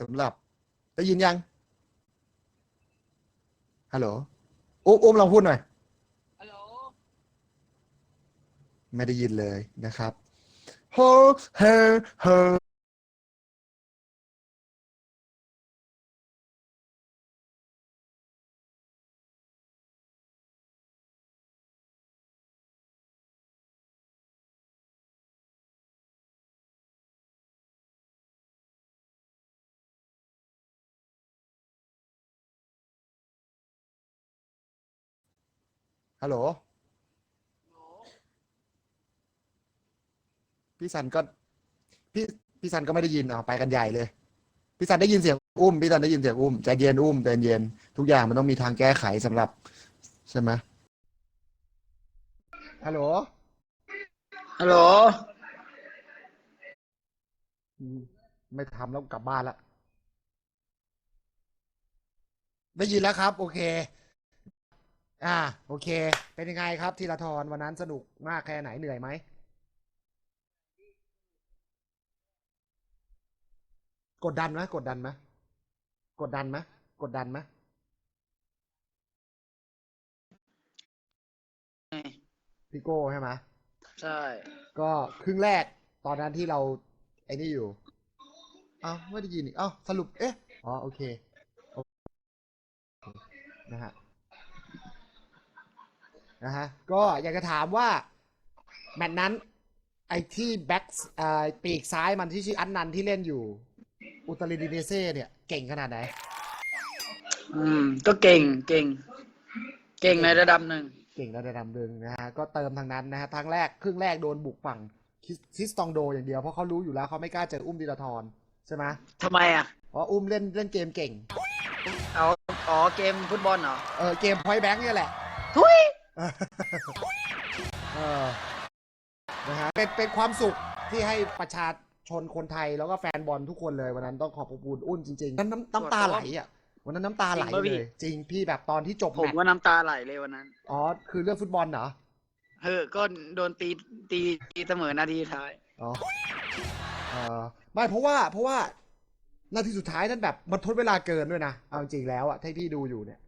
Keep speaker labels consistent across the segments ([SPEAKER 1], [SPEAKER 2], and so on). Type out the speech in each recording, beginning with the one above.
[SPEAKER 1] สำหรับได้ยินยังฮัลโหลอุ้มอุ้มลองพูดหน่อย
[SPEAKER 2] ฮัลโหล
[SPEAKER 1] ไม่ได้ยินเลยนะครับโฮเฮเฮฮัลโหล พี่สันก็ พี่พี่สันก็ไม่ได้ยินเอาไปกันใหญ่เลย พี่สันได้ยินเสียงอุ้ม พี่สันได้ยินเสียงอุ้มใจเย็นอุ้มใจเย็น ทุกอย่างมันต้องมีทางแก้ไขสำหรับ ใช่ไหมฮัลโหล
[SPEAKER 2] ฮัลโหล
[SPEAKER 1] อืมไม่ทำแล้วกลับบ้านละ ได้ยินแล้วครับ โอเค อ่า โอเค เป็นยังไงครับธีรทรวันนั้นสนุกมากแค่ไหนเหนื่อยไหมกดดันไหมกดดันไหมกดดันไหมกดดันไหมพี่โก้ใช่ไหม
[SPEAKER 2] ใช่
[SPEAKER 1] ก็ครึ่งแรกตอนนั้นที่เราไอ้นี่อยู่อ้าวไม่ได้ยินอีกอ้าวสรุปเอ๊ะอ๋อโอเคนะฮะ นะฮะก็อยากจะถามว่า แมตช์นั้น ไอ้ที่แบ็กเอ่อปีกซ้ายมันที่ชื่ออันนันที่เล่นอยู่ อุตริดิเนเซ่เนี่ย เก่งขนาดไหน
[SPEAKER 2] อืม ก็เก่งเก่ง เก่งในระดับหนึ่ง
[SPEAKER 1] เก่งระดับหนึ่งนะฮะก็เติมทางนั้นนะฮะทางแรกครึ่งแรกโดนบุกฝั่งคิสซิสตองโดอย่างเดียวเพราะเขารู้อยู่แล้วเขาไม่กล้าเจออุ้มธีรทรใช่ไหม
[SPEAKER 2] ทำไมอะ
[SPEAKER 1] เพราะอุ้มเล่นเล่นเกมเก่ง
[SPEAKER 2] เอาอ๋อเกมฟุตบอลเหรอ
[SPEAKER 1] เออเกมพอยแบงค์เนี่ยแหละ
[SPEAKER 2] ทุย
[SPEAKER 1] เออนะฮะเป็นเป็นความสุขที่ให้ประชาชนคนไทยแล้วก็แฟนบอลทุกคนเลยวันนั้นต้องขอบคุณอุ้นจริงๆนั้นน้ำน้ำตาไหลอะวันนั้นน้ำตาไหลเลย จริงพี่แบบตอนที่จบ
[SPEAKER 2] ผม
[SPEAKER 1] แมตช์
[SPEAKER 2] ว่าน้ำตาไหลเลยวันนั้น
[SPEAKER 1] อ๋อ คือเรื่องฟุตบอลเหรอ
[SPEAKER 2] เฮ้อก็โดนตีตีตีเสมอนาทีท้าย
[SPEAKER 1] อ๋อเออไม่เพราะว่าเพราะว่านาทีสุดท้ายนั้นแบบมันทดเวลาเกินด้วยนะเอาจริงแล้วอะที่พี่ดูอยู่เนี่ย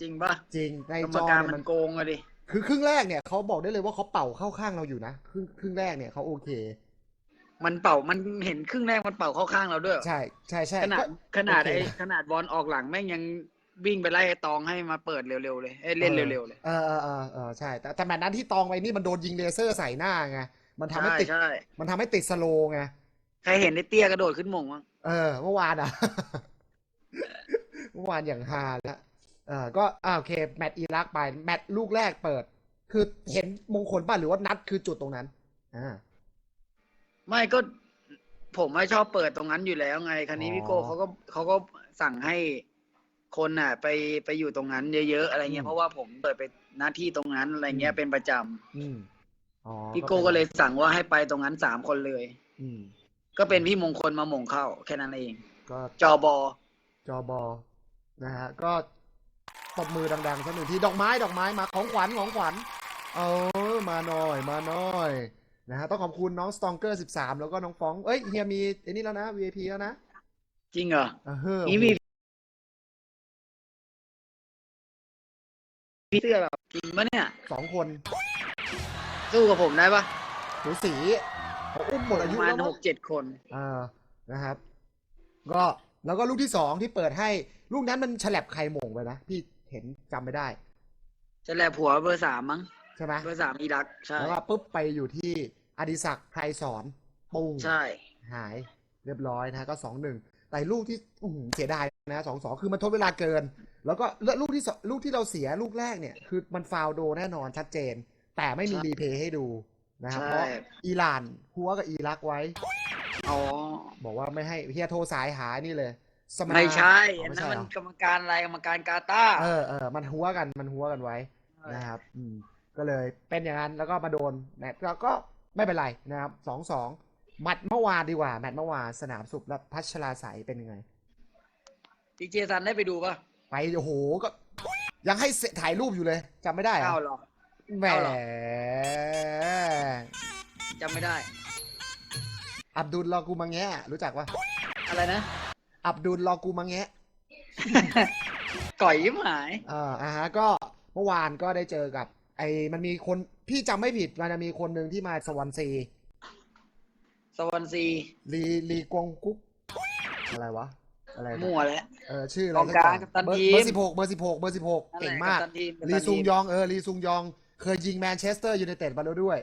[SPEAKER 2] จริงป่ะ
[SPEAKER 1] จริงใน
[SPEAKER 2] กรร
[SPEAKER 1] จ
[SPEAKER 2] ม
[SPEAKER 1] อ
[SPEAKER 2] การ
[SPEAKER 1] เนี่ย
[SPEAKER 2] มั
[SPEAKER 1] มันน
[SPEAKER 2] โกงอะดิ
[SPEAKER 1] คือครึ่งแรกเนี่ยเขาบอกได้เลยว่าเขาเป่าเข้าข้างเราอยู่นะครึ่งครึ่งแรกเนี่ยเขาโอเค
[SPEAKER 2] มันเป่ามันเห็นครึ่งแรกมันเป่าเข้าข้างเราด้วยเหรอ
[SPEAKER 1] ใช่ใช่ใช่
[SPEAKER 2] ขนาด
[SPEAKER 1] ก็
[SPEAKER 2] ขนาด
[SPEAKER 1] โอเค
[SPEAKER 2] ไอ้ขนาดบอลออกหลังแม่งยังวิ่งไปไล่ไอ้ตองให้มาเปิดเร็วๆเลยเอ้ยเล่นเร็วๆเลย
[SPEAKER 1] เออเออเออเออใช่ แต่แต่แมตช์นั้นที่ตองไปนี่มันโดนยิงเลเซอร์ใส่หน้าไงมันทำให้
[SPEAKER 2] ใช่
[SPEAKER 1] ติด
[SPEAKER 2] ใช่
[SPEAKER 1] มันทำให้ติดสโลว์ไง
[SPEAKER 2] ใครเห็นไอ้เตี้ยกระโดดขึ้นหมงมั้ง
[SPEAKER 1] เออเมื่อวานอะเมื่อวานอย่างฮาแล้วเออก็อ่าโอเค แมตช์อิรักไป แมตช์ลูกแรกเปิด คือเห็นมงคลป่ะหรือว่านัดคือจุดตรงนั้นอ่า
[SPEAKER 2] ไม่ก็ผมไม่ชอบเปิดตรงนั้นอยู่แล้วไงคราวนี้
[SPEAKER 1] อ๋อ
[SPEAKER 2] พี่โก้เขาก็เขาก็สั่งให้คนน่ะ ไปไปอยู่ตรงนั้นเยอะๆอะไรเงี้
[SPEAKER 1] อื
[SPEAKER 2] ย
[SPEAKER 1] ม
[SPEAKER 2] เพราะว่าผมเปิดไปหน้าที่ตรงนั้นอะไรเงี้ย
[SPEAKER 1] อืม
[SPEAKER 2] เป็นประจำ
[SPEAKER 1] อืมอ๋อ
[SPEAKER 2] พี่โก้ก็เลยสั่งว่าให้ไปตรงนั้นสามคนเลย
[SPEAKER 1] อืม
[SPEAKER 2] ก็เป็นพี่มงคลมาหม่งเข้า แค่นั้นเอง
[SPEAKER 1] ก็
[SPEAKER 2] จอบอ
[SPEAKER 1] จอบอนะฮะ ก็ต บมือดังๆสักหนึ่งทีดอกไม้ดอกไม้มาของขวัญของขวัญเออมาหน่อยมาหน่อยนะฮะต้องขอบคุณน้องสตองเกอร์สิบสามแล้วก็น้องฟองเอ้ยเฮียมีไอ้นี่แล้วนะ VIP แล้วนะ
[SPEAKER 2] จริงเหรอ
[SPEAKER 1] อ่าเฮ้อ
[SPEAKER 2] นี่มีพี่เสื้อแบบจริงปะเนี่ย
[SPEAKER 1] สองคน
[SPEAKER 2] สู้กับผมได้ปะ
[SPEAKER 1] หูสีเขาอุ้มหมด
[SPEAKER 2] ป
[SPEAKER 1] อา
[SPEAKER 2] ระ
[SPEAKER 1] ยุ
[SPEAKER 2] มาณ
[SPEAKER 1] แล้ว
[SPEAKER 2] ห
[SPEAKER 1] มั้ง
[SPEAKER 2] กเจ็ดคน
[SPEAKER 1] อ่านะครับ ก็แล้วก็ลูกที่สองที่เปิดให้ ลูกนั้นมันฉลับใครหม่งไปนะพี่ เห็นจำไม่ได้
[SPEAKER 2] จะแลผัวเบอร์สามมั้ง
[SPEAKER 1] ใช่ไหม
[SPEAKER 2] เบอร์สามอิรัก ใช่
[SPEAKER 1] แล้วก็ปุ๊บไปอยู่ที่อดิศักดิ์ไพรสอนปุ้ง
[SPEAKER 2] ใช่
[SPEAKER 1] หายเรียบร้อยนะฮะก็สองหนึ่งแต่ลูกที่อื้อหือเสียดายนะสองสองคือมันทดเวลาเกิน แล้วก็แล้วลูกที่สองลูกที่เราเสียลูกแรกเนี่ยคือมันฟาวล์โดแน่นอนชัดเจน แต่ไม่มี
[SPEAKER 2] ใช่
[SPEAKER 1] รีเพย์ให้ดูนะครับ
[SPEAKER 2] ใช่
[SPEAKER 1] เพราะอิหร่านหัวกับอิรักไว้
[SPEAKER 2] อ๋อ
[SPEAKER 1] บอกว่าไม่ให้เฮียโทรสายหานี่เลย สา
[SPEAKER 2] ไม่ใช่
[SPEAKER 1] อ๋อ
[SPEAKER 2] อัน
[SPEAKER 1] ไม่
[SPEAKER 2] นั้น
[SPEAKER 1] ใช่
[SPEAKER 2] มัน
[SPEAKER 1] เหรอก
[SPEAKER 2] รรมการอะไรกรรมการกาตาร์
[SPEAKER 1] เออเออมันหัวกันมันหัวกันไว้นะครับ อืมก็เลยเป็นอย่างนั้นแล้วก็มาโดนแมตช์ก็ก็ไม่เป็นไรนะครับสองสองแมตช์เมื่อวานดีกว่าแมตช์เมื่อวานสนามสุขและพัชราใสยเป็นยังไง
[SPEAKER 2] ดีเจซันได้ไปดูป่ะ
[SPEAKER 1] ไปโอ้โหก็ ยังให้เสถ่ายรูปอยู่เลยจำไม่ได้เหร
[SPEAKER 2] เอ้า
[SPEAKER 1] อ
[SPEAKER 2] เหรอ
[SPEAKER 1] แหม
[SPEAKER 2] เอาเหรอจำไม่ได้
[SPEAKER 1] อับดุลลอกูมังแงะรู้จักปะ
[SPEAKER 2] อะไรนะ
[SPEAKER 1] อับดุลรอกูมาแงะ
[SPEAKER 2] ก่อยยิ้มหาย
[SPEAKER 1] เอ่าอ่าฮะก็เมื่อวานก็ได้เจอกับ ไอ้มันมีคนพี่จำไม่ผิดมันจะมีคนหนึ่งที่มาสวรรค์ซี
[SPEAKER 2] สวรรค์ซี
[SPEAKER 1] ลีลีกวงกุ๊กอะไรวะ อะไรนะ
[SPEAKER 2] มั่วแล้ว
[SPEAKER 1] เออชื่ออะไร
[SPEAKER 2] กองกลางกัปตัน
[SPEAKER 1] เบอร์
[SPEAKER 2] ทีม
[SPEAKER 1] เบอร์สิบหกเบอร์สิบหกเบอร์สิบหก
[SPEAKER 2] นั่นแห
[SPEAKER 1] เก่
[SPEAKER 2] ละ
[SPEAKER 1] งมาก
[SPEAKER 2] กัปตันทีมกัปตัน
[SPEAKER 1] ลีซุง
[SPEAKER 2] ทีม
[SPEAKER 1] ยองเออลีซุงยอง เคยยิงแมนเชสเตอร์ยูไนเต็ดมาแล้วด้วย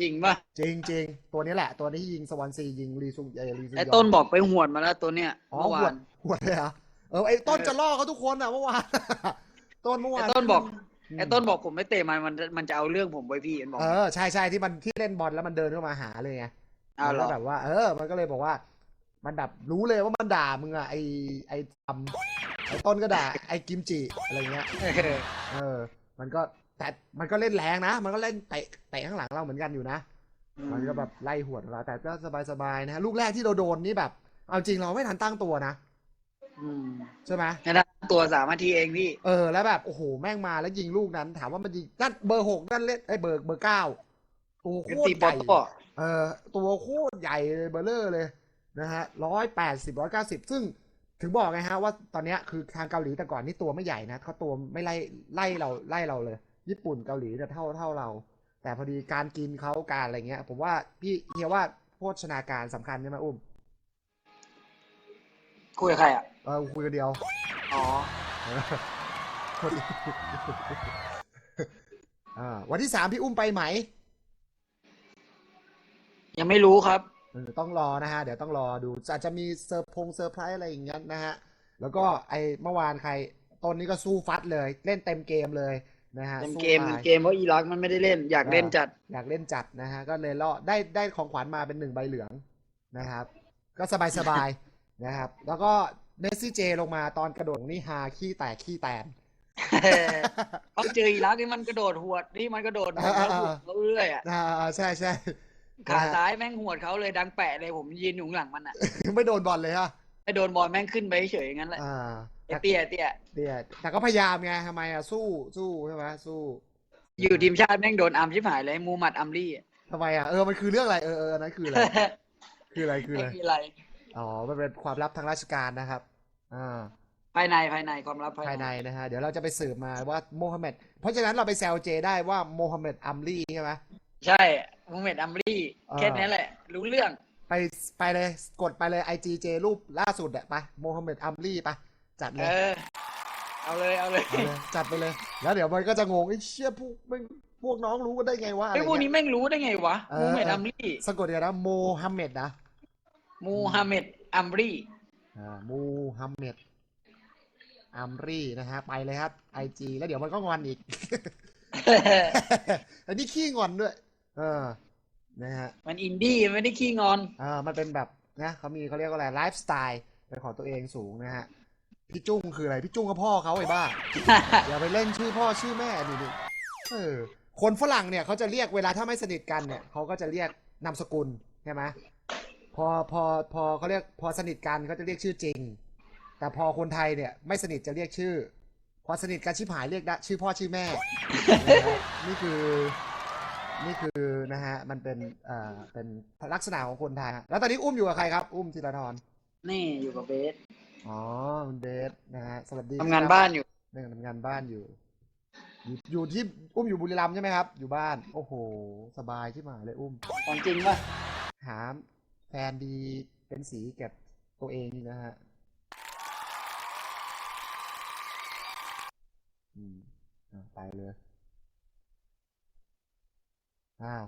[SPEAKER 2] จริงป่ะ
[SPEAKER 1] จริงจริงตัวนี้แหละ ตัวนี้ยิงสวรรค์ซียิงลีซุงเออลีซุงย
[SPEAKER 2] ไอ้
[SPEAKER 1] อง
[SPEAKER 2] ต้นบอกไปหวดมาแล้วตัวเนี้ย
[SPEAKER 1] อ๋อ
[SPEAKER 2] เมื่อ
[SPEAKER 1] หว
[SPEAKER 2] วา
[SPEAKER 1] ด
[SPEAKER 2] น
[SPEAKER 1] หวดเลยเหรอเออไอ้ต้น
[SPEAKER 2] เออ
[SPEAKER 1] จะล่อเขาทุกคนอะเมื่อวานต้นเมื่อวา
[SPEAKER 2] ไอ้
[SPEAKER 1] น
[SPEAKER 2] ต้นบอก
[SPEAKER 1] ม
[SPEAKER 2] ไอ้ต้นบอกผมไม่เตะมันมันมันจะเอาเรื่องผมไว้พี่มันบอก
[SPEAKER 1] เออใช่ใช่ที่มันที่เล่นบอลแล้วมันเดินเข้ามาหาเลยไง
[SPEAKER 2] เอา
[SPEAKER 1] มัน
[SPEAKER 2] เหร
[SPEAKER 1] ก็
[SPEAKER 2] อ
[SPEAKER 1] แบบว่า เออ มันก็เลยบอกว่า มันแบบรู้เลยว่ามันด่ามึงอะไอไอทำไอต้นก็ด่าไอกิมจิอะไรเงี้ย
[SPEAKER 2] เออ
[SPEAKER 1] เออมันก็ แต่มันก็เล่นแรงนะ มันก็เล่นเตะเตะข้างหลังเราเหมือนกันอยู่นะ มันก็แบบไล่หวดเราแต่ก็สบายๆนะฮะลูกแรกที่เราโดนนี่แบบ เอาจริงเราไม่ทันตั้งตัวนะ
[SPEAKER 2] อืม
[SPEAKER 1] ใช่ไหม
[SPEAKER 2] นะตัวสามนาทีเองพี่
[SPEAKER 1] เออแล้วแบบโอ้โหแม่งมาแล้วยิงลูกนั้น ถามว่ามันยิงนั่นเบอร์หกนั่นเล่นไอ้เบอร์เบอร์เก้าตัวโค
[SPEAKER 2] เป็น
[SPEAKER 1] ต
[SPEAKER 2] ตี
[SPEAKER 1] ร
[SPEAKER 2] ป
[SPEAKER 1] ให
[SPEAKER 2] อ
[SPEAKER 1] ญ่
[SPEAKER 2] โต้
[SPEAKER 1] เออตัวโคตรใหญ่เลยเบอร์เลอร์เลยนะฮะร้อยแปดสิบร้อยเก้าสิบซึ่งถึงบอกไงฮะว่าตอนเนี้ยคือทางเกาหลีแต่ก่อนนี่ตัวไม่ใหญ่นะเขาตัวไม่ไล่ไล่เราไล่เราเลย ญี่ปุ่นเกาหลีจะเท่าเท่าเรา แต่พอดีการกินเขาการอะไรเงี้ย ผมว่าพี่เฮียว่าโภชนาการสำคัญใช่ไหมอุ้ม
[SPEAKER 2] คุยกับใครอะ
[SPEAKER 1] เออคุยกันเดียว
[SPEAKER 2] อ๋อ
[SPEAKER 1] พอดีอ่าวันที่สามพี่อุ้มไปไหม
[SPEAKER 2] ยังไม่รู้ครับ
[SPEAKER 1] เออต้องรอนะฮะ เดี๋ยวต้องรอดูอาจจะมีเซอร์พงเซอร์ไพรส์อะไรอย่างเงี้ยนะฮะ แล้วก็ไอเมื่อวานใครต้นนี้ก็สู้ฟัดเลย เล่นเต็มเกมเลย นะฮะ
[SPEAKER 2] เต็ม
[SPEAKER 1] สู้
[SPEAKER 2] เกม
[SPEAKER 1] ตาย
[SPEAKER 2] เกมเพราะอิรักมันไม่ได้เล่น อยากเล่นจัด
[SPEAKER 1] อยากเล่นจัดนะฮะก็เลยล่อได้ได้ของขวัญมาเป็นหนึ่งใบเหลืองนะครับ ก็สบายสบายๆนะครับ แล้วก็เมสซี่เจลงมาตอนกระโดดนี่ฮาขี้แตกขี้แตน
[SPEAKER 2] เขาเจออิรักนี่มันกระโดดหวดนี่มันกระโดดหวด
[SPEAKER 1] อ่า
[SPEAKER 2] แล้ว
[SPEAKER 1] อ่า
[SPEAKER 2] หวดเขาเรื่อยอะ
[SPEAKER 1] อ่าใช่ใช่
[SPEAKER 2] ขาซ้ายแม่งหวดเขาเลยดังแปะเลยผมยืนอยู่ข้างหลังมันอะ
[SPEAKER 1] ไม่โดนบอลเลยฮะ
[SPEAKER 2] ไอ้โดนบอลแม่งขึ้นไปเฉยอย่างนั้นแหละ
[SPEAKER 1] อ่า
[SPEAKER 2] ไอ้เตี้ยเตี้ย
[SPEAKER 1] เดี๋ยวแต่ก็พยายามไงทำไมอะสู้สู้ใช่ไหมสู้
[SPEAKER 2] อยู่ทีมชาติแม่งโดนอัมชิบหายเลยมูมัดอัมลี่อะ
[SPEAKER 1] ทำไมอะเออมันคือเรื่องอะไรเออเอออันนั้นคืออะไรคืออะไรคือ
[SPEAKER 2] ไม่
[SPEAKER 1] อะไร
[SPEAKER 2] มีอะไร
[SPEAKER 1] อ๋อมันเป็นความลับทางราชการนะครับอ่า
[SPEAKER 2] ภายในภายในความลับ
[SPEAKER 1] ภา
[SPEAKER 2] ภายย
[SPEAKER 1] ใน
[SPEAKER 2] ใน
[SPEAKER 1] นะฮะเดี๋ยวเราจะไปสืบมาว่าโมฮัมเหม็ดเพราะฉะนั้นเราไปแซวเจได้ว่าโมฮัมเหม็ดอัมลีใช่ไหม
[SPEAKER 2] ใช่มูมัดอัมลี่
[SPEAKER 1] อ่า
[SPEAKER 2] แค่นี้แหละ รู้เรื่อง
[SPEAKER 1] ไปไปเลยกดไปเลยไอจีเจรูปล่าสุดอะไปโมฮัมเหม็ดอัมลีไปจัดเล
[SPEAKER 2] เอย อ เอาเลยเอาเลย
[SPEAKER 1] เอาเลยจัดไปเลย แล้วเดี๋ยวมันก็จะงงไอ้เชี่ยพวกมึงพวกน้องรู้กันได้ไงวะอะไร
[SPEAKER 2] ไอ้ยพวกนี้
[SPEAKER 1] เงี้ย
[SPEAKER 2] แม่งรู้ได้ไงวะ
[SPEAKER 1] เออ
[SPEAKER 2] มูมัดอัมลี่
[SPEAKER 1] สะกดเดียวนะโมฮัมเหม็ดนะ
[SPEAKER 2] มูฮัมเหม็ดอัมลี่
[SPEAKER 1] อ่ามูฮัมเหม็ดอัมรีนะฮะไปเลยครับไอจีแล้วเดี๋ยวมันก็งอนอีก อันนี้ขี้งอนด้วย เออ นะฮะ
[SPEAKER 2] มันอินดี้ไม่ได้ขี้งอน
[SPEAKER 1] อ่ามันเป็นแบบนะเขามีเขาเรียกว่าอะไรไลฟ์สไตล์เป็นของตัวเองสูงนะฮะพี่จุ้งคืออะไรพี่จุ้งก็พ่อเขาไอ้บ้าอย่าไปเล่นชื่อพ่อชื่อแม่ดิดิเออคนฝรั่งเนี่ยเขาจะเรียกเวลาถ้าไม่สนิทกันเนี่ยเขาก็จะเรียกนามสกุลใช่ไหมพอพอพอเขาเรียกพอสนิทกันเขาจะเรียกชื่อจริง แต่พอคนไทยเนี่ยไม่สนิทจะเรียกชื่อ พอสนิทกันชิบหายเรียกได้ชื่อพ่อชื่อแม่นะฮะนี่คือ นี่คือนะฮะมันเป็นเอ่อเป็นลักษณะของคนไทยฮะแล้วตอนนี้อุ้มอยู่กับใครครับ อุ้มธีรทร
[SPEAKER 2] นี่อยู่กับเบส
[SPEAKER 1] อ๋อคุณเบสนะฮะสวัสดี
[SPEAKER 2] ทำงาน
[SPEAKER 1] ครับ
[SPEAKER 2] บ้านอยู่
[SPEAKER 1] เนี่ยทำงานบ้านอยู่อยู่ อยู่ที่อุ้มอยู่บุรีรัมย์ใช่ไหมครับ อยู่บ้าน โอ้โห สบายที่หมายเลยอุ้ม
[SPEAKER 2] ของจริงป่ะ
[SPEAKER 1] หาแฟนดีเป็นสีแก่ตัวเองนี่นะฮะอืมอะไปเลย อ้าว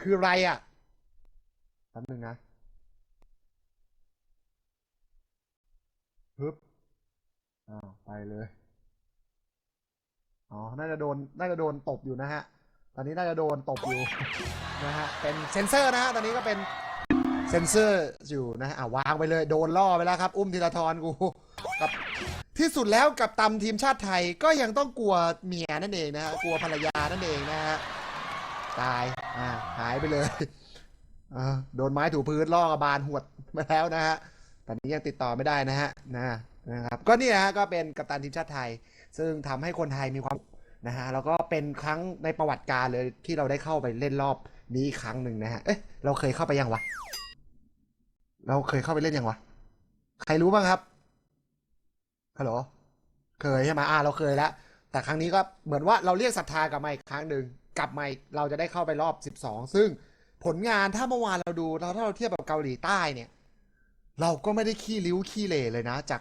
[SPEAKER 1] คืออะไรอะแป๊บนึงนะฮึบอ้าวไปเลย อ๋อ น่าจะโดน น่าจะโดนตบอยู่นะฮะ ตอนนี้น่าจะโดนตบอยู่นะฮะ เป็นเซนเซอร์นะฮะ ตอนนี้ก็เป็นเซนเซอร์อยู่นะฮะอะวางไปเลย โดนล่อไปแล้วครับ อุ้มธีรทรกูกับที่สุดแล้วกับตำทีมชาติไทยก็ยังต้องกลัวเมียนั่นเองนะฮะ กลัวภรรยานั่นเองนะฮะ ตาย อ่า หายไปเลยโดนไม้ถูพื้นล่อกระบาลหวดมาแล้วนะฮะ ตอนนี้ยังติดต่อไม่ได้นะฮะ นะนะครับ ก็นี่นะฮะก็เป็นกัปตันทีมชาติไทย ซึ่งทำให้คนไทยมีความนะฮะ แล้วก็เป็นครั้งในประวัติการเลยที่เราได้เข้าไปเล่นรอบนี้ครั้งหนึ่งนะฮะ เอ๊ะ เราเคยเข้าไปยังวะ เราเคยเข้าไปเล่นยังวะ ใครรู้บ้างครับ ฮัลโหล เคยใช่ไหมอ่า เราเคยแล้ว แต่ครั้งนี้ก็เหมือนว่าเราเรียกศรัทธากลับมาอีกครั้งหนึ่ง กลับมาอีกเราจะได้เข้าไปรอบ 12 ซึ่งผลงานถ้าเมื่อวานเราดูเราถ้าเราเทียบกับเกาหลีใต้เนี่ย เราก็ไม่ได้ขี้ริ้วขี้เหร่เลยนะ จาก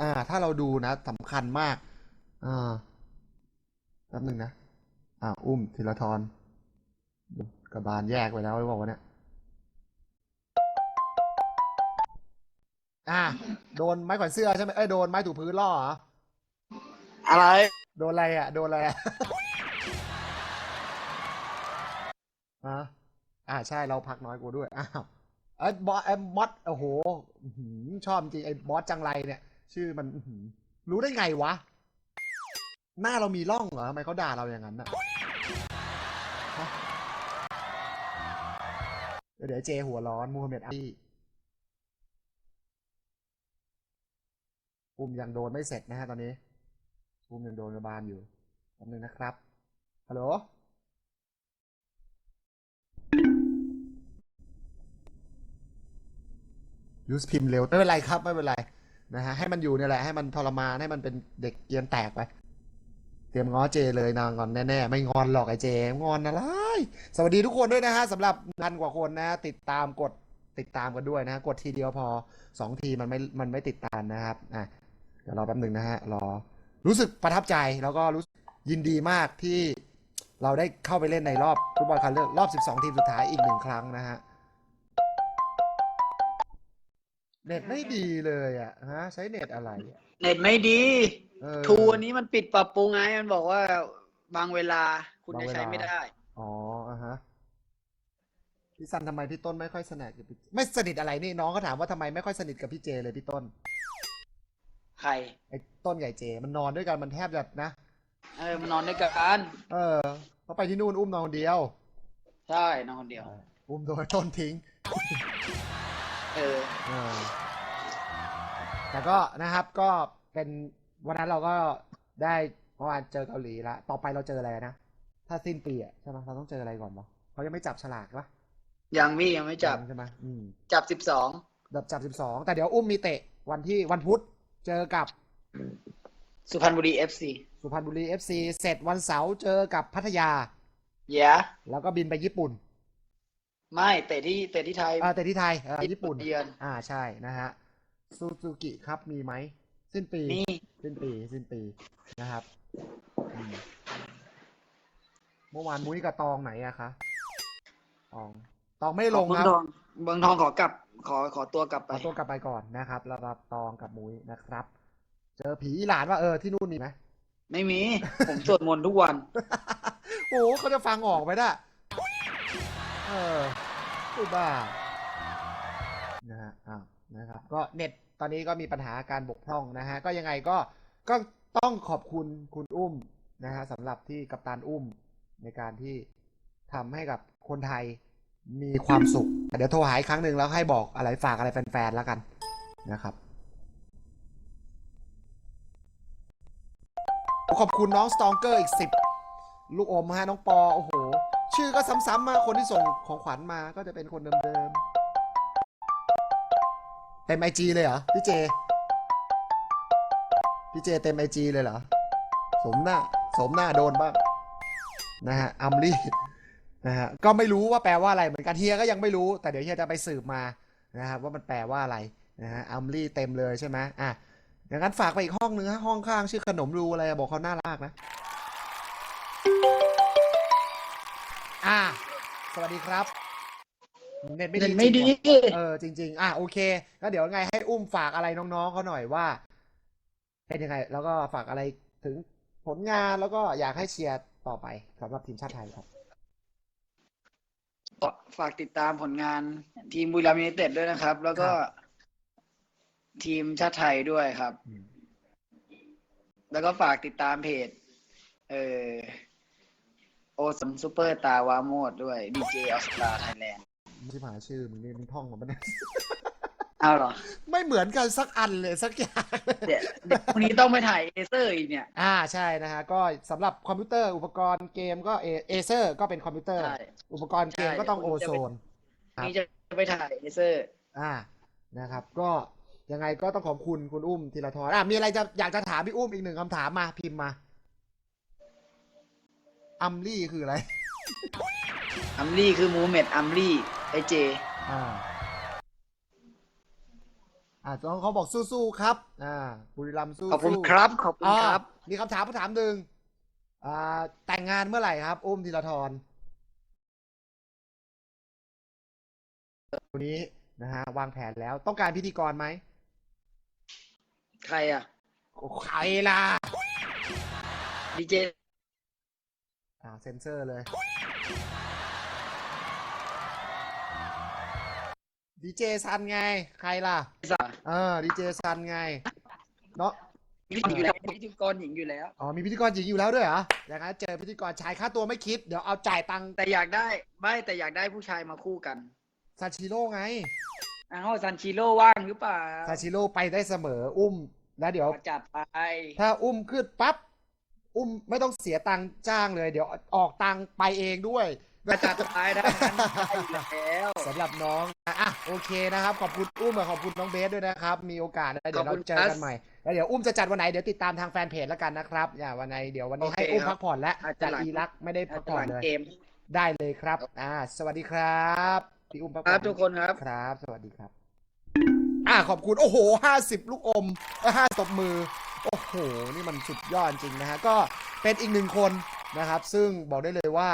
[SPEAKER 1] อ่า ถ้าเราดูนะสำคัญมาก อ่าแป๊บหนึ่งนะ อ่าอุ้มธีรทรกระบาลแยกไปแล้วหรือเปล่าวะเนี่ยอ่าโดนไม้แขวนเสื้อใช่ไหมเอ้ยโดนไม้ถูพื้นล่อเหรอ
[SPEAKER 2] อะไร
[SPEAKER 1] โดนอะไรอะ โดนอะไรอะ ฮะอ่าใช่เราพักน้อยกว่าด้วยอ้าวไอ้บอสไอ้บอสโอ้โหชอบจริงไอ้บอสจังไรเนี่ย ชื่อมันรู้ได้ไงวะ หน้าเรามีร่องเหรอทำไมเขาด่าเราอย่างนั้นน่ะเดี๋ยวเจหัวร้อนมูฮัมเหม็ดอาลีปุ่มยังโดนไม่เสร็จนะฮะตอนนี้ภูมิยังโดนกระบาลอยู่แป๊บนึงนะครับฮัลโหล ยูสพิมพ์เร็วไม่เป็นไรครับไม่เป็นไรนะฮะให้มันอยู่เนี่ยแหละให้มันทรมานให้มันเป็นเด็กเกียนแตกไป เตรียมง้อเจเลยนางงอนแน่ๆ ไม่งอนหรอกไอ้เจงอนอะไรสวัสดีทุกคนด้วยนะฮะสำหรับพันกว่าคนนะ ติดตามกดติดตามกันด้วยนะฮะกดทีเดียวพอสองทีมันไม่มันไม่ติดตามนะครับอะเดี๋ยวรอแป๊บหนึ่งนะฮะรอรู้สึกประทับใจแล้วก็รู้สึกยินดีมากที่เราได้เข้าไปเล่นในรอบฟุตบอลคันเลือกรอบ 12 ทีมสุดท้ายอีกหนึ่งครั้งนะฮะ เน็ตไม่ดีเลยอะฮะใช้เน็ตอะไรอะ
[SPEAKER 2] เน็ตไม่ดี
[SPEAKER 1] เออ
[SPEAKER 2] ทูอันนี้มันปิดปรับปรุงไงมันบอกว่าบางเวลาคุณ
[SPEAKER 1] บาง
[SPEAKER 2] จะ
[SPEAKER 1] เวลา
[SPEAKER 2] ใช้ไม่ได้
[SPEAKER 1] อ๋ออะฮะ พี่ซันทำไมพี่ต้นไม่ค่อยสนิทกับพี่ไม่สนิทอะไรนี่น้องก็ถามว่าทำไมไม่ค่อยสนิทกับพี่เจเลยพี่ต้น
[SPEAKER 2] ใคร
[SPEAKER 1] ไอ้ต้นใหญ่เจ มันนอนด้วยกันมันแทบจะนะ
[SPEAKER 2] เออมันนอนด้วยกัน
[SPEAKER 1] เออเขาไปที่นู่นอุ้มนอนคนเดียว
[SPEAKER 2] ใช่นอนคนเดียว
[SPEAKER 1] อุ้มโดยต้นทิ้ง
[SPEAKER 2] เออ
[SPEAKER 1] อ่าแต่ก็นะครับก็เป็นวันนั้นเราก็ได้เมื่อวานเจอเกาหลีแล้วต่อไปเราเจออะไรนะ ถ้าสิ้นปีอะใช่ไหมเราต้องเจออะไรก่อนปะเขายังไม่จับฉลากปะ
[SPEAKER 2] ยังพี่ยังไม่จับ
[SPEAKER 1] ยังใช่ไหมอืม
[SPEAKER 2] จับสิบสอง
[SPEAKER 1] แบบจับสิบสองแต่เดี๋ยวอุ้มมีเตะวันที่วันพุธเจอกับ
[SPEAKER 2] สุพรรณบุรีเอฟซี
[SPEAKER 1] สุพรรณบุรีเอฟซีเสร็จวันเสาร์เจอกับพัทยา
[SPEAKER 2] เยะ
[SPEAKER 1] แล้วก็บินไปญี่ปุ่น
[SPEAKER 2] ไม่เตะที่เตะที่ไทย
[SPEAKER 1] อ่าเตะที่ไทยเออญี่ปุ่น
[SPEAKER 2] เยือน
[SPEAKER 1] อ่าใช่นะฮะซูซูกิครับมีไหมสิ้นปี
[SPEAKER 2] นี่
[SPEAKER 1] สิ้นปีสิ้นปีนะครับอืมเมื่อวานมุ้ยกับตองไหนอะคะตองตองไม่ลง
[SPEAKER 2] เมื
[SPEAKER 1] ค
[SPEAKER 2] อง
[SPEAKER 1] รับ
[SPEAKER 2] ทองเมืองทองขอกลับ ขอขอตัวกลับไป
[SPEAKER 1] เอาตัวกลับไปก่อนนะครับแล้วก็ตองกับมุ้ยนะครับ เจอผีอีหลานว่าเออที่นู่นมีไหม
[SPEAKER 2] ไม่มี ผมสวดมนต์ทุกวัน
[SPEAKER 1] โอ้โหเขาจะฟังออกไหมน่ะเออ พูดบ้านะฮะอ้าวนะครับ ก็เน็ตตอนนี้ก็มีปัญหาการบกพร่องนะฮะ ก็ยังไงก็ก็ต้องขอบคุณคุณอุ้มนะฮะสำหรับที่กัปตันอุ้มในการที่ทำให้กับคนไทยมีความสุข เดี๋ยวโทรหาอีกครั้งหนึ่งแล้วให้บอกอะไรฝากอะไรแฟนๆแล้วกันนะครับขอบคุณน้องสตองเกอร์อีกสิบลูกอมฮะน้องปอ โอ้โห ชื่อก็ซ้ำๆมาคนที่ส่งของขวัญมาก็จะเป็นคนเดิมๆเต็มไอจีเลยเหรอพี่เจ พี่เจเต็มไอจีเลยเหรอ สมหน้า สมหน้าโดนบ้างนะฮะอัมลี่นะฮะก็ไม่รู้ว่าแปลว่าอะไรเหมือนกันเฮียก็ยังไม่รู้ แต่เดี๋ยวเฮียจะไปสืบมานะครับว่ามันแปลว่าอะไรนะฮะอัมลี่เต็มเลยใช่ไหมอะอย่างนั้นฝากไปอีกห้องนึงฮะห้องข้างชื่อขนมรูอะไรบอกเขาน่ารักนะ อ่าสวัสดีครับเน็ตไม่
[SPEAKER 2] เน็
[SPEAKER 1] ดี
[SPEAKER 2] ตไม่
[SPEAKER 1] จริ
[SPEAKER 2] ดี
[SPEAKER 1] งว่ะเออจริง ๆ อะโอเคก็เดี๋ยวไงให้อุ้มฝากอะไรน้องๆเขาหน่อยว่าเป็นยังไง แล้วก็ฝากอะไรถึงผลงานแล้วก็อยากให้เชียร์ต่อไปสำหรับทีมชาติไทยครับ
[SPEAKER 2] ฝากติดตามผลงานทีมบุรีรัมย์ยูไนเต็ดด้วยนะครับ แล้วก็
[SPEAKER 1] ครับ
[SPEAKER 2] ทีมชาติไทยด้วยครับ
[SPEAKER 1] อืม
[SPEAKER 2] แล้วก็ฝากติดตามเพจ เออ โอสมซูเปอร์ตาวาโมดด้วยดีเจออสตาไทยแลนด์
[SPEAKER 1] ที่หาชื่อมึงนี่มึงท่องมาปะเนี่ย
[SPEAKER 2] เอาเหรอ
[SPEAKER 1] ไม่เหมือนกันสักอันเลยสักอย่าง
[SPEAKER 2] เดี๋ยวเดี๋ยวพรุ่งนี้ต้องไปถ่ายเอเซอร์อีกเนี่ย
[SPEAKER 1] อ่าใช่นะฮะก็สำหรับคอมพิวเตอร์อุปกรณ์เกมก็เอเซอร์ก็เป็นคอมพิวเตอร์
[SPEAKER 2] ใช่
[SPEAKER 1] อุปกรณ์เกมก็ต้อง
[SPEAKER 2] ใช่
[SPEAKER 1] โอโซน ครับ
[SPEAKER 2] นี่จะไปถ่ายเอเซอร์
[SPEAKER 1] อ่านะครับ ก็ยังไงก็ต้องขอบคุณคุณอุ้มธีรทรอะมีอะไรจะอยากจะถามพี่อุ้มอีกหนึ่งคำถามมาพิมพ์มา อัมลี่คืออะไร
[SPEAKER 2] อัมลี่คือมูเมดอัมลี่ไอเจ
[SPEAKER 1] อ่า อ่าน้องเขาบอกสู้ๆครับ อ่า บุรีรัมย์สู้ๆ
[SPEAKER 2] ขอบคุณครับ ขอบคุณครับ
[SPEAKER 1] อ่ามีคำถามคำถามหนึ่งอ่า แต่งงานเมื่อไหร่ครับ อุ้มธีรทรวันนี้นะฮะ วางแผนแล้วต้องการพิธีกรไหม
[SPEAKER 2] ใครอะ
[SPEAKER 1] โอ้ใครล่ะ
[SPEAKER 2] ดีเจ
[SPEAKER 1] อ่าเซ็นเซอร์เลยดีเจซันไง ใครล่ะ
[SPEAKER 2] สา
[SPEAKER 1] เออดีเจซันไง เนาะ
[SPEAKER 2] พิธีกรอยู่แล้วพิธีกรหญิงอยู่แล้ว
[SPEAKER 1] อ๋อมีพิธีกรหญิงอยู่แล้วด้วยเหรออย่างนั้นเจอพิธีกรชายค่าตัวไม่คิด เดี๋ยวเอาจ่ายตังค์
[SPEAKER 2] แต่อยากได้ไม่แต่อยากได้ผู้ชายมาคู่กัน
[SPEAKER 1] ซาชิโร่ไง
[SPEAKER 2] อ้าวซันชิโร่ว่างหรือเปล่า
[SPEAKER 1] ซาชิโร่ไปได้เสมออุ้ม แล้วเดี๋ยว
[SPEAKER 2] จัดไป
[SPEAKER 1] ถ้าอุ้มขึ้นปั๊บ อุ้มไม่ต้องเสียตังค์จ้างเลย เดี๋ยวออกตังค์ไปเองด้วย
[SPEAKER 2] มาจัดไปได้นั้นได้อยู่แล้ว
[SPEAKER 1] สำหรับน้องอะอะโอเคนะครับขอบคุณอุ้มกับขอบคุณน้องเบสด้วยนะครับ มีโอกาสนะเดี๋ยว
[SPEAKER 2] ข
[SPEAKER 1] เรา
[SPEAKER 2] อบคุณ
[SPEAKER 1] เจอกันใหม่แล้วเดี๋ยวอุ้มจะจัดวันไหนเดี๋ยวติดตามทางแฟนเพจแล้วกันนะครับอย่าวันไหนเดี๋ยววันนี้
[SPEAKER 2] โอเค
[SPEAKER 1] ให้อุ้ม
[SPEAKER 2] ครับ
[SPEAKER 1] พักผ่อนแล้ว
[SPEAKER 2] อาจจะ
[SPEAKER 1] จาก
[SPEAKER 2] หลัง
[SPEAKER 1] อีรักไม่ได้พักผ่อน
[SPEAKER 2] หลัง
[SPEAKER 1] เลย
[SPEAKER 2] เกม
[SPEAKER 1] ได้เลยครับ อ่า สวัสดีครับพี่อุ้มพัก
[SPEAKER 2] ค
[SPEAKER 1] ผ่
[SPEAKER 2] รั
[SPEAKER 1] อบน
[SPEAKER 2] ทุกคนครับ
[SPEAKER 1] ครับ สวัสดีครับ อ่าขอบคุณโอ้โหห้าสิบลูกอมห้าตบมือ โอ้โห นี่มันสุดยอดจริงนะฮะ ก็เป็นอีกหนึ่งคนนะครับ ซึ่งบอกได้เลยว่า